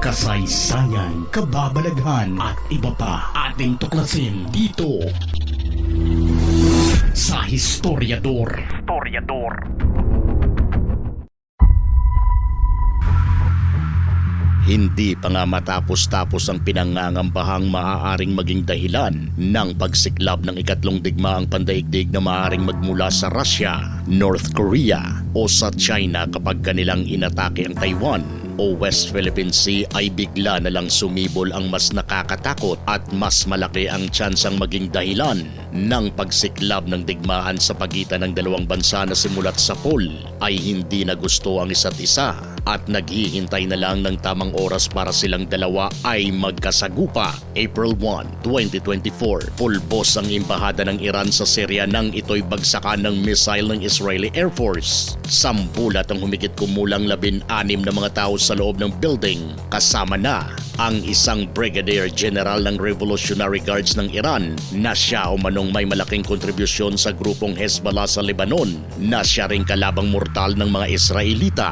kasaysayan, kababalaghan at iba pa ating tuklasin dito sa Historiador. Historiador. Hindi pa nga matapos-tapos ang pinangangambahang maaaring maging dahilan ng pagsiklab ng ikatlong digmaang pandaigdig na maaaring magmula sa Russia, North Korea o sa China kapag kanilang inatake ang Taiwan o West Philippine Sea ay bigla na lang sumibol ang mas nakakatakot at mas malaki ang tsansang maging dahilan ng pagsiklab ng digmaan sa pagitan ng dalawang bansa na simulat sa pool ay hindi na gusto ang isa't isa at naghihintay na lang ng tamang oras para silang dalawa ay magkasagupa. April 1, 2024, pulbos ang imbahada ng Iran sa Syria nang ito'y bagsakan ng missile ng Israeli Air Force. Sampulat ang humigit kumulang labin-anim na mga tao sa loob ng building kasama na ang isang Brigadier General ng Revolutionary Guards ng Iran na siya umanong may malaking kontribusyon sa grupong Hezbollah sa Lebanon na siya ring kalabang mortal ng mga Israelita.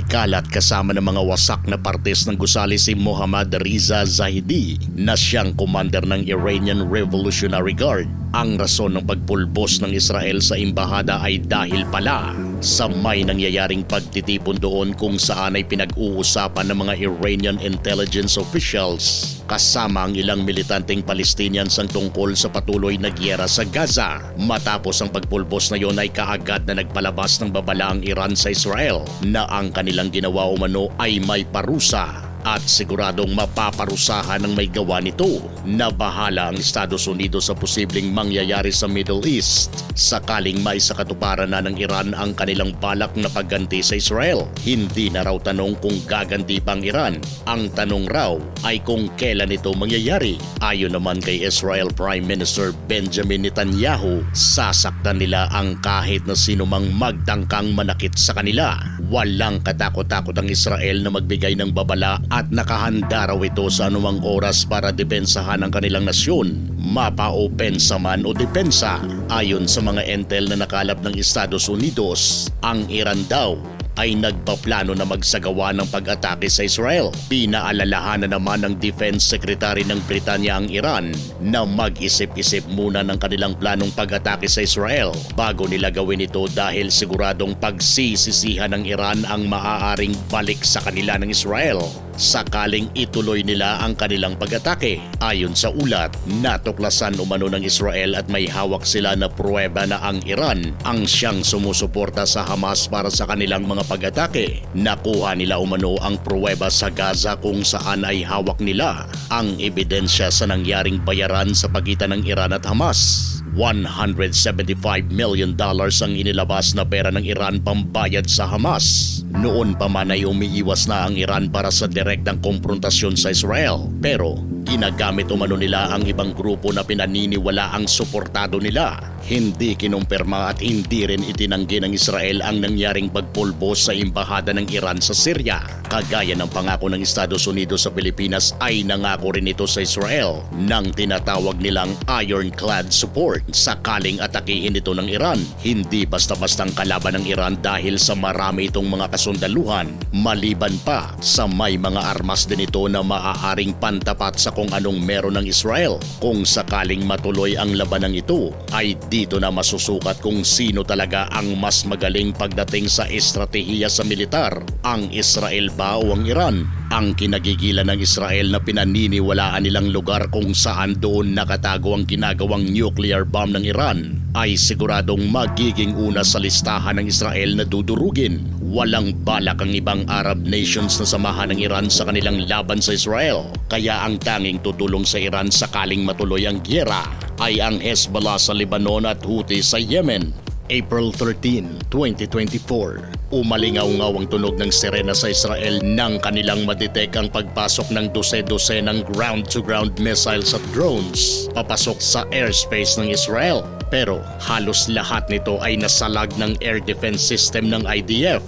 Nagsikalat kasama ng mga wasak na partes ng gusali si Muhammad Riza Zahidi na siyang commander ng Iranian Revolutionary Guard. Ang rason ng pagpulbos ng Israel sa imbahada ay dahil pala sa may nangyayaring pagtitipon doon kung saan ay pinag-uusapan ng mga Iranian intelligence officials kasama ang ilang militanteng Palestinians ang tungkol sa patuloy na gyera sa Gaza. Matapos ang pagpulbos na yon ay kaagad na nagpalabas ng babala ang Iran sa Israel na ang kanilang ginawa umano ay may parusa at siguradong mapaparusahan ng may gawa nito na bahala ang Estados Unidos sa posibleng mangyayari sa Middle East sakaling may sa katuparan na ng Iran ang kanilang balak na pagganti sa Israel. Hindi na raw tanong kung gaganti pang Iran. Ang tanong raw ay kung kailan ito mangyayari. Ayon naman kay Israel Prime Minister Benjamin Netanyahu, sasaktan nila ang kahit na sino mang magtangkang manakit sa kanila. Walang katakot-takot ang Israel na magbigay ng babala at nakahanda raw ito sa anumang oras para depensahan ang kanilang nasyon, mapa-opensa man o depensa. Ayon sa mga intel na nakalap ng Estados Unidos, ang Iran daw ay nagpaplano na magsagawa ng pag-atake sa Israel. Pinaalalahan na naman ng Defense Secretary ng Britanya ang Iran na mag-isip-isip muna ng kanilang planong pag-atake sa Israel bago nila gawin ito dahil siguradong pagsisisihan ng Iran ang maaaring balik sa kanila ng Israel sakaling ituloy nila ang kanilang pag-atake. Ayon sa ulat, natuklasan umano ng Israel at may hawak sila na pruweba na ang Iran ang siyang sumusuporta sa Hamas para sa kanilang mga pag-atake. Nakuha nila umano ang pruweba sa Gaza kung saan ay hawak nila ang ebidensya sa nangyaring bayaran sa pagitan ng Iran at Hamas. 175 million dollars ang inilabas na pera ng Iran pambayad sa Hamas. Noon pa man ay umiiwas na ang Iran para sa direktang konfrontasyon sa Israel. Pero ginagamit umano nila ang ibang grupo na pinaniniwala ang suportado nila. Hindi kinumpirma at hindi rin itinanggi ng Israel ang nangyaring pagpulbos sa imbahada ng Iran sa Syria. Kagaya ng pangako ng Estados Unidos sa Pilipinas ay nangako rin ito sa Israel ng tinatawag nilang ironclad support sakaling atakihin ito ng Iran. Hindi basta-bastang kalaban ng Iran dahil sa marami itong mga kasundaluhan maliban pa sa may mga armas din ito na maaaring pantapat sa kung anong meron ng Israel. Kung sakaling matuloy ang labanang ito ay dito na masusukat kung sino talaga ang mas magaling pagdating sa estratehiya sa militar, ang Israel ba o ang Iran? Ang kinagigilan ng Israel na pinaniniwalaan nilang lugar kung saan doon nakatago ang ginagawang nuclear bomb ng Iran ay siguradong magiging una sa listahan ng Israel na dudurugin. Walang balak ang ibang Arab nations na samahan ng Iran sa kanilang laban sa Israel. Kaya ang tanging tutulong sa Iran sakaling matuloy ang gyera ay ang Hezbollah sa Lebanon at Houthi sa Yemen. April 13, 2024. Umalingaw-ngaw ang tunog ng sirena sa Israel nang kanilang madetect ang pagpasok ng dose-dose ng ground-to-ground missiles at drones papasok sa airspace ng Israel. Pero halos lahat nito ay nasalag ng air defense system ng IDF.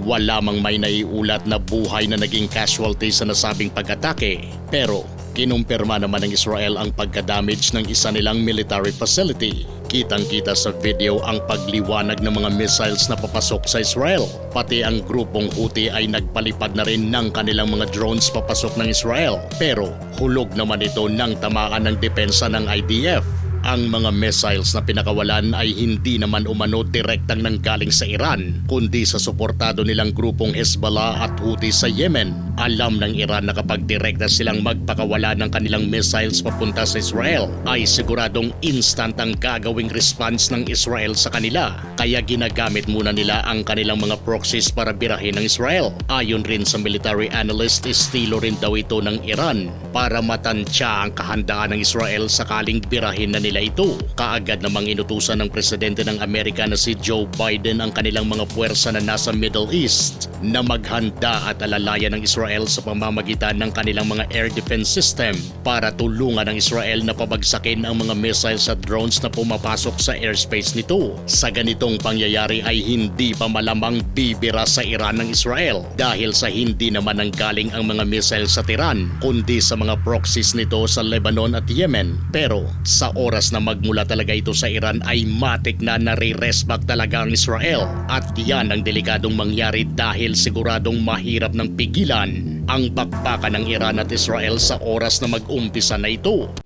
Wala mang may naiulat na buhay na naging casualty sa nasabing pag-atake. Pero kinumpirma naman ng Israel ang pagka-damage ng isa nilang military facility Kitang-kita sa video ang pagliwanag ng mga missiles na papasok sa Israel. Pati ang grupong Houthi ay nagpalipad na rin ng kanilang mga drones papasok ng Israel. Pero hulog naman ito ng tamaan ng depensa ng IDF. Ang mga missiles na pinakawalan ay hindi naman umano direktang nanggaling sa Iran, kundi sa suportado nilang grupong Hezbollah at Houthi sa Yemen. Alam ng Iran na kapag direkta silang magpakawala ng kanilang missiles papunta sa Israel, ay siguradong instant ang gagawing response ng Israel sa kanila. Kaya ginagamit muna nila ang kanilang mga proxies para birahin ng Israel. Ayon rin sa military analyst, estilo rin daw ito ng Iran para matansya ang kahandaan ng Israel sakaling birahin na nila ito. Kaagad namang inutusan ng presidente ng Amerika na si Joe Biden ang kanilang mga puwersa na nasa Middle East na maghanda at alalayan ng Israel sa pamamagitan ng kanilang mga air defense system para tulungan ng Israel na pabagsakin ang mga missiles at drones na pumapasok sa airspace nito. Sa ganitong pangyayari ay hindi pa malamang bibira sa Iran ng Israel dahil sa hindi naman nanggaling ang mga missiles sa Iran kundi sa mga proxies nito sa Lebanon at Yemen. Pero sa oras na magmula talaga ito sa Iran ay matik na nare-rest back talaga ang Israel at yan ang delikadong mangyari dahil siguradong mahirap ng pigilan ang bakbakan ng Iran at Israel sa oras na mag-umpisa na ito.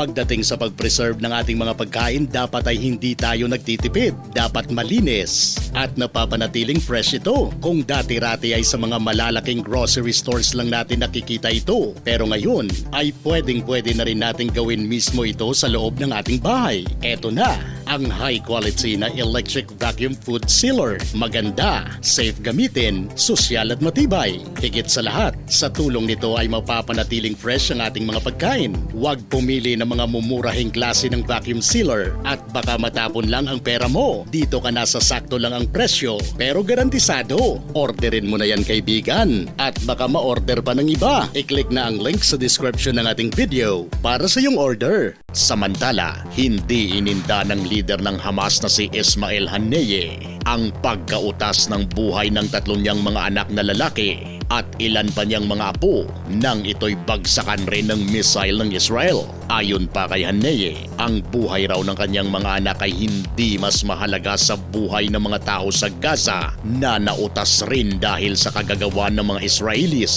Pagdating sa pag-preserve ng ating mga pagkain, dapat ay hindi tayo nagtitipid. Dapat malinis at napapanatiling fresh ito. Kung dati-rati ay sa mga malalaking grocery stores lang natin nakikita ito. Pero ngayon ay pwedeng-pwede na rin natin gawin mismo ito sa loob ng ating bahay. Eto na, ang high quality na electric vacuum food sealer. Maganda, safe gamitin, sosyal at matibay. Higit sa lahat, sa tulong nito ay mapapanatiling fresh ang ating mga pagkain. Huwag pumili ng mga mumurahing klase ng vacuum sealer at baka matapon lang ang pera mo. Dito ka nasa sakto lang ang presyo pero garantisado. Orderin mo na yan kaibigan at baka ma-order pa ng iba. I-click na ang link sa description ng ating video para sa iyong order. Samantala, hindi ininda ng leader ng Hamas na si Ismail Haniyeh ang pagkautas ng buhay ng tatlong niyang mga anak na lalaki at ilan pa niyang mga apo nang ito'y bagsakan rin ng missile ng Israel. Ayon pa kay Haneye, ang buhay raw ng kanyang mga anak ay hindi mas mahalaga sa buhay ng mga tao sa Gaza na nautas rin dahil sa kagagawan ng mga Israelis.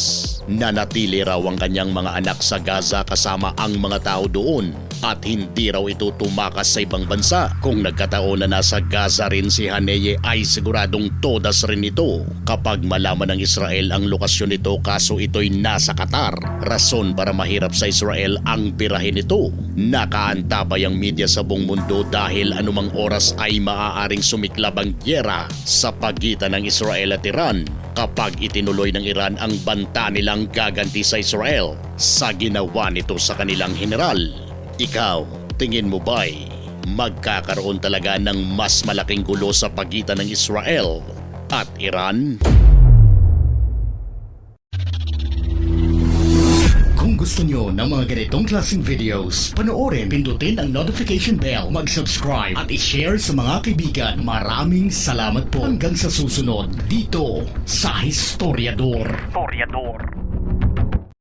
Nanatili raw ang kanyang mga anak sa Gaza kasama ang mga tao doon at hindi raw ito tumakas sa ibang bansa. Kung nagkataon na nasa Gaza rin si Haneye ay siguradong todas rin ito kapag malaman ng Israel ang lokasyon nito kaso ito'y nasa Qatar. Rason para mahirap sa Israel ang birahin ito. Nakaantabay ang media sa buong mundo dahil anumang oras ay maaaring sumiklab ang gyera sa pagitan ng Israel at Iran kapag itinuloy ng Iran ang banta nilang gaganti sa Israel sa ginawa nito sa kanilang general. Ikaw, tingin mo ba'y magkakaroon talaga ng mas malaking gulo sa pagitan ng Israel at Iran? Kung gusto nyo ng mga ganitong klaseng videos, panoorin, pindutin ang notification bell, mag-subscribe at i-share sa mga kaibigan. Maraming salamat po hanggang sa susunod dito sa Historiador. Historiador.